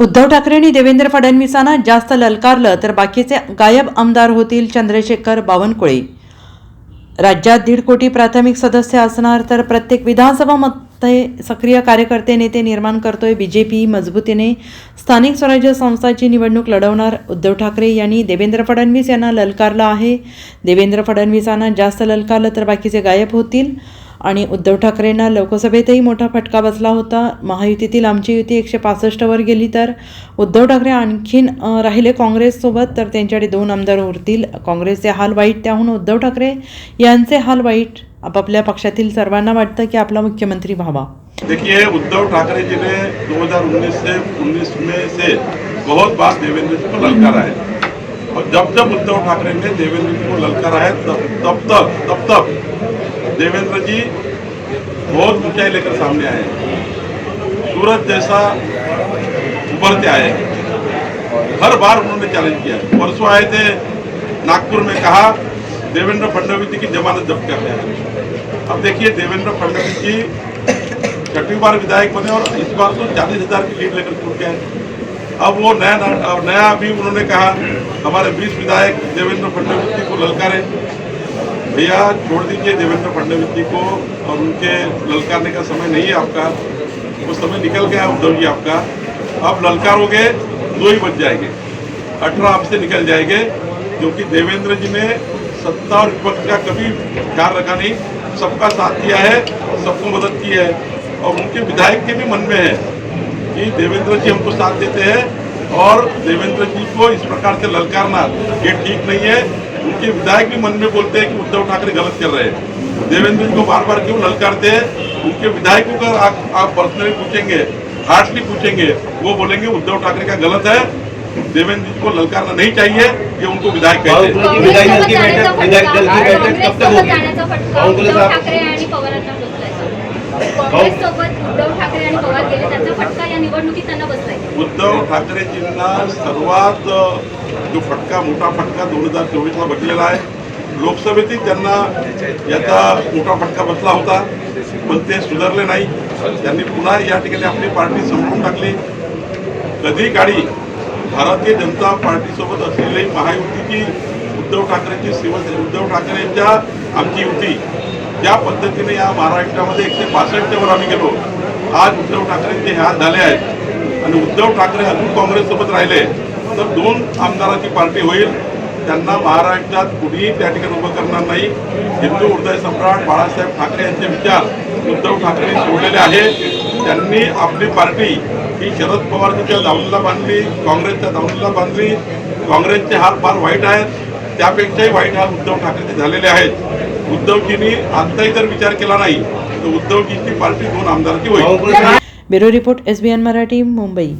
उद्धव ठाकरेंनी देवेंद्र फडणवीसांना जास्त ललकारलं तर बाकीचे गायब आमदार होतील चंद्रशेखर बावनकुळे. राज्यात दीड कोटी प्राथमिक सदस्य असणार तर प्रत्येक विधानसभा मध्ये सक्रिय कार्यकर्ते नेते निर्माण करतोय पी मजबूतीने. स्थानिक स्वराज्य संस्थांची निवडणूक लढवणार उद्धव ठाकरे यांनी देवेंद्र फडणवीस यांना ललकारलं आहे. देवेंद्र फडणवीसांना जास्त ललकारलं तर बाकीचे गायब होतील. आणि उद्धव ठाकरेंना लोकसभेतही मोठा फटका बसला होता. महायुतीतील आमची युती एकशे पासष्टवर गेली तर उद्धव ठाकरे आणखीन राहिले काँग्रेससोबत तर त्यांच्याकडे दोन आमदार उरतील. काँग्रेसचे हाल वाईट त्याहून उद्धव ठाकरे यांचे हाल वाईट. आपापल्या पक्षातील सर्वांना वाटतं की आपला मुख्यमंत्री व्हावा. देखिए उद्धव ठाकरे जी ने 2019 से 19 में से बहुत बार देवेंद्र जी को ललकारा है। और जब जब उद्धव ठाकरे ने देवेंद्र जी को ललकारा है तब तब तक तब तक देवेंद्र जी बहुत ऊंचाई लेकर सामने आए सूरज जैसा उभरते आए हर बार उन्होंने चैलेंज किया परसों आए थे, नागपुर में कहा, देवेंद्र फडणवीस जी की जमानत जब्त करने हैं। अब देखिए, देवेंद्र फडणवीस जी छठी बार विधायक बने और इस बार तो चालीस हज़ार की लीड लेकर छूट गए अब वो नया नया अभी उन्होंने कहा, हमारे बीस विधायक देवेंद्र फडणवीस जी को ललकारे। भैया छोड़ दीजिए देवेंद्र फडणवीस जी को, और उनके ललकारने का समय नहीं है आपका। वो समय निकल गया उद्धव जी आपका। अब ललकारोगे, दो ही बच जाएँगे। अठारह आपसे निकल जाएँगे क्योंकि देवेंद्र जी ने सत्ता और विपक्ष का कभी ख्याल रखा नहीं। सबका साथ दिया है, सबको मदद की है, और उनके विधायक के भी मन में है कि देवेंद्र जी हमको साथ देते हैं, और देवेंद्र जी को इस प्रकार से ललकारना ये ठीक नहीं है। उनके विधायक भी मन में बोलते हैं कि उद्धव ठाकरे गलत कर रहे हैं। देवेंद्र जी को बार बार क्यों ललकारते हैं? उनके विधायकों का आप, आप पर्सनली पूछेंगे हार्डली पूछेंगे वो बोलेंगे उद्धव ठाकरे का गलत है। देवेंद्र जी को ललकारना नहीं चाहिए ये उनको विधायक कहते हैं। भाऊ, उद्धव ठाकरे आणि पवार गेले त्याचा फटका या निवडणुकीत त्यांना बसलाय. उद्धव ठाकरेजींना सर्वात जो फटका मोठा फटका दोन हजार चोवीसला बसलेला आहे. लोकसभेतही त्यांना याचा मोठा फटका बसला होता पण ते सुधारले नाही. त्यांनी पुन्हा या ठिकाणी आपली पार्टी संपवून टाकली. कधी काळी भारतीय जनता पार्टीसोबत असलेली महायुतीची उद्धव ठाकरेंची शिवसेना उद्धव ठाकरेंच्या आमची युती ज्या पद्धतीने या महाराष्ट्रामध्ये एकशे पासष्टवर आम्ही गेलो आज उद्धव ठाकरेंचे हात झाले आहेत. आणि उद्धव ठाकरे अजून काँग्रेससोबत राहिले तर दोन आमदाराची पार्टी होईल. त्यांना महाराष्ट्रात कुणीही त्या ठिकाणी उभं करणार नाही. हिंदू हृदय सम्राट बाळासाहेब ठाकरे यांचे विचार उद्धव ठाकरे सोडलेले आहेत. त्यांनी आपली पार्टी ही शरद पवारच्या दावणीला बांधली काँग्रेसच्या दावणीला बांधली. काँग्रेसचे हाल फार वाईट आहेत. त्यापेक्षाही वाईट हाल उद्धव ठाकरेचे झालेले आहेत. उद्धवजींनी आमचाही जर विचार केला नाही तर उद्धवजींची पार्टी दोन आमदाराची होईल. Bureau report S B N Marathi Mumbai.